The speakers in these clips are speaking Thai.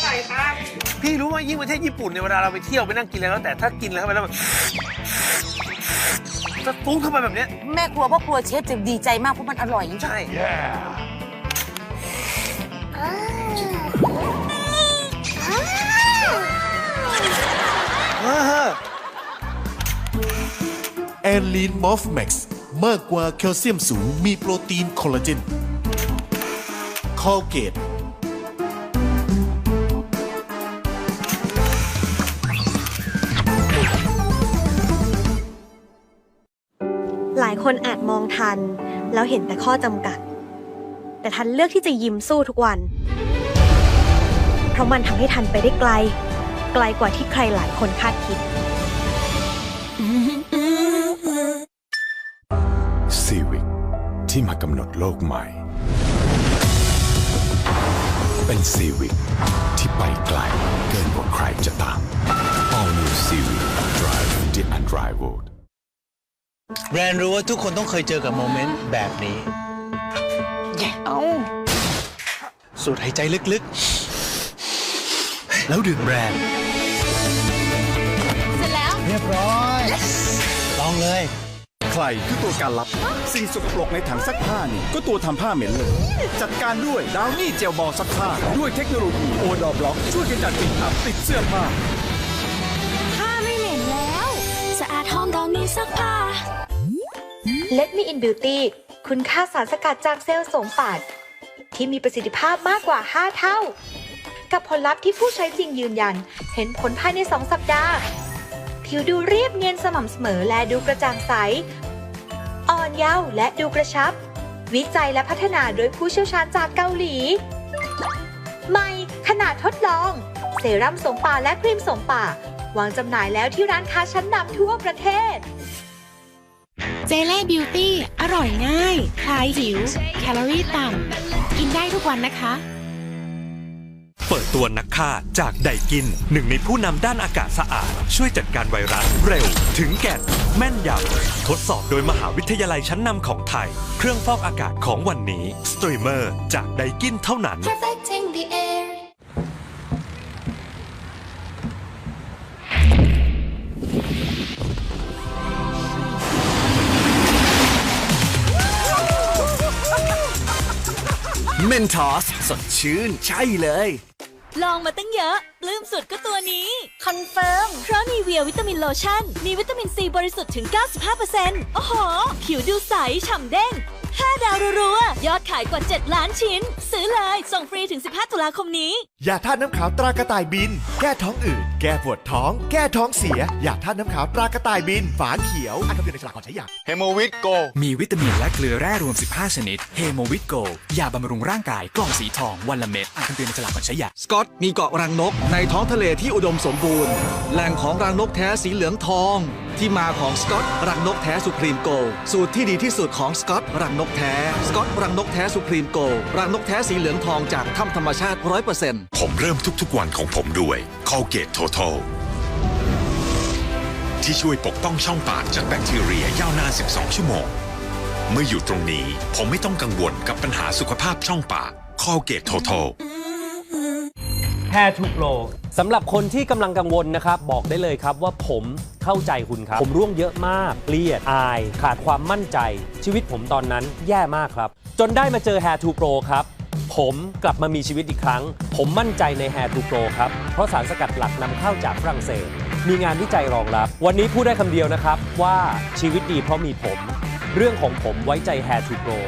ใช่ครับพี่รู้ว่ายิ่งประเทศญี่ปุ่นเนี่ยเวลาเราไปเที่ยวไปนั่งกินอะไรแล้วแต่ถ้ากินแล้วเข้าไปแล้วมันจะฟุ้งเข้าไปแบบเนี้ยแม่ครัวพ่อครัวเชฟจะดีใจมากเพราะมันอร่อยจริงใช่เออแอลลีนมอฟแม็กซ์มากกว่าแคลเซียมสูงมีโปรตีนคอลลาเจนคอลเกตายคนอาจมองทัน แล้วเห็นแต่ข้อจำกัด แต่ทันเลือกที่จะยิ้มสู้ทุกวัน เพราะมันทำให้ทันไปได้ไกล ไกลกว่าที่ใครหลายคนคาดคิด ซีวิกที่มากำหนดโลกใหม่ เป็นซีวิกที่ไปไกลเกินกว่าใครจะตาม All New Civic Drive the Unrivaled แบรนด์รู้ว่าทุกคนต้องเคยเจอกับโมเมนต์แบบนี้ เอาสูดหายใจลึกๆ แล้วดื่มแบรนด์เสร็จแล้ว เรียบร้อย ลองเลย ใครคือตัวการลับ สิ่งสกปรกในถังซักผ้านี่ ก็ตัวทำผ้าเหม็นเลย จัดการด้วยดาวนี่เจลบอลซักผ้า ด้วยเทคโนโลยีโอดอบล็อก ช่วยกำจัดกลิ่นอับติดเสื้อผ้า ผ้าไม่เหม็นแล้ว สะอาดหอมดอกนี้ซักผ้า Let Me in Beauty คุณค่าสารสกัดจากเซลล์สมปัดที่มีประสิทธิภาพมากกว่า 5 เท่า กับผลลัพธ์ที่ผู้ใช้จริงยืนยัน เห็นผลภายใน 2 สัปดาห์ ผิวดูเรียบเนียนสม่ำเสมอและดูกระจ่างใส อ่อนเยาว์และดูกระชับ วิจัยและพัฒนาโดยผู้เชี่ยวชาญจากเกาหลี ใหม่ ขนาดทดลอง เซรั่มสมป่าและครีมสมป่าวางจำหน่ายแล้วที่ร้านค้าชั้นนำทั่วประเทศ เจเล่บิวตี้ อร่อยง่าย คลายหิว แคลอรี่ต่ำ กินได้ทุกวันนะคะ เปิดตัวนักฆ่าจากไดกิน หนึ่งในผู้นำด้านอากาศสะอาด ช่วยจัดการไวรัสเร็ว ถึงแก่น แม่นยำ ทดสอบโดยมหาวิทยาลัยชั้นนำของไทย เครื่องฟอกอากาศของวันนี้ สตรีมเมอร์จากไดกินเท่านั้น เมนทอสสดชื่นใช่เลย ลองมาตั้งเยอะ ปลื้มสุดก็ตัวนี้ คอนเฟิร์ม เพราะมีเวียวิตามินโลชั่น มีวิตามินซีบริสุทธิ์ถึง 95%โอ้โห ผิวดูใส ฉ่ำเด้ง 5 ดาวรัวๆยอดขายกว่า 7 ล้านชิ้น ซื้อเลย ส่งฟรีถึง 15 ตุลาคมนี้ยาธาตุน้ำขาวตรากระต่ายบิน แก้ท้องอืดแก้ปวดท้อง แก้ท้องเสียยาธาตุน้ำขาวตรากระต่ายบิน ฝาเขียวอ่านคำเตือนในฉลากก่อนใช้ยาเฮโมวิตโก มีวิตามินและเกลือแร่รวม 15 ชนิดเฮโมวิตโกยาบำรุงร่างกายกล่องสีทองวันละเม็ดอ่านคำเตือนในฉลากก่อนใช้ยาสกอตมีเกาะรังนกในท้องทะเลที่อุดมสมบูรณ์ แหล่งของรังนกแท้สีเหลืองทอง ที่มาของสกอตรังนกแท้สุพรีมโกลสูตรที่ดีที่สุดของสกอตรังนกแท้สกอตรังนกแท้สุพรีมโกลรังนกแท้สีเหลืองทองจากถ้ำธรรมชาติ100%ผมเริ่มทุกๆวันของผมด้วย Colgate Total ที่ช่วยปกป้องช่องปากจากแบคทีเรียยาวนาน 12 ชั่วโมง เมื่ออยู่ตรงนี้ผมไม่ต้องกังวลกับปัญหาสุขภาพช่องปาก Colgate Total Hair to Glow สำหรับคนที่กำลังกังวลนะครับ บอกได้เลยครับว่าผมเข้าใจคุณครับ ผมร่วงเยอะมากเครียด อาย ขาดความมั่นใจ ชีวิตผมตอนนั้นแย่มากครับ จนได้มาเจอ Hair to Pro ครับ ผมกลับมามีชีวิตอีกครั้ง ผมมั่นใจใน Hair to Pro ครับ เพราะสารสกัดหลักนำเข้าจากฝรั่งเศส มีงานวิจัยรองรับ วันนี้พูดได้คำเดียวนะครับว่าชีวิตดีเพราะมีผม เรื่องของผมไว้ใจ Hair to Pro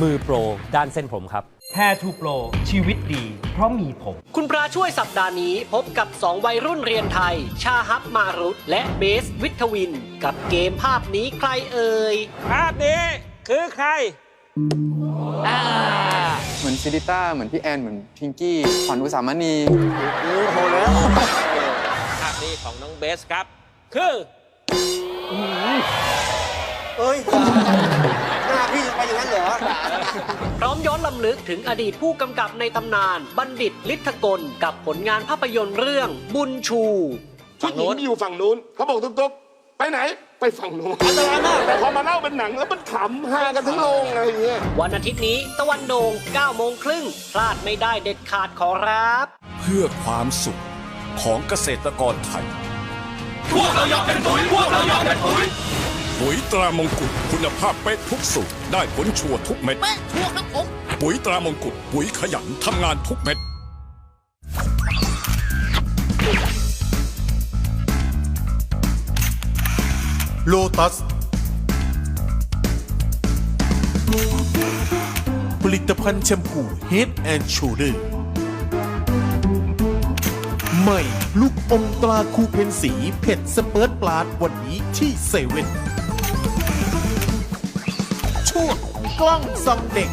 มือโปรด้านเส้นผมครับ Hair to Pro ชีวิตดี เพราะมีผม คุณพระช่วยสัปดาห์นี้พบกับ 2 วัยรุ่นเรียนไทย ชาฮับมารุตและเบสวิทวิน กับเกมภาพนี้ใครเอ่ย ภาพนี้คือใคร เหมือนซิริต้า เหมือนพี่แอน เหมือนพิงกี้ขวัญอุสามณีโอ้โหแล้วภาพนี้ของน้องเบสครับ คือเอ้ย หน้าพี่จะไปอย่างนั้นเหรอ พร้อมย้อนลำลึกถึงอดีตผู้กำกับในตำนาน บัณฑิตลิทธกล กับผลงานภาพยนตร์เรื่องบุญชูผู้หญิงอยู่ฝั่งนู้นเขาบอกตุ๊บๆ ไปไหนไปฝั่งโน้นอันตรายมากแต่พอมาเล่าเป็นหนังแล้วมันขำฮากันทั้งโรงอะไรอย่างเงี้ยวันอาทิตย์นี้ตะวันโด่ง9โมงครึ่งพลาดไม่ได้เด็ดขาดขอรับ เพื่อความสุขของเกษตรกรไทย พวกเรายอมเป็นปุ๋ยพวกเรายอมเป็นปุ๋ยปุ๋ยตรามงกุฎคุณภาพเป๊ะทุกสูตรได้ผลชัวร์ทุกเม็ดเป๊ะชัวร์ครับผมปุ๋ยตรามงกุฎปุ๋ยขยันทำงานทุกเม็ด โลตัส ผลิตภัณฑ์แชมพู Head and Shoulder ใหม่ ลูกอมตราคูเพนสีเผ็ดสเปิร์ตปลาดวันนี้ที่เซเว่นช่วงกล้องส่องเด็ก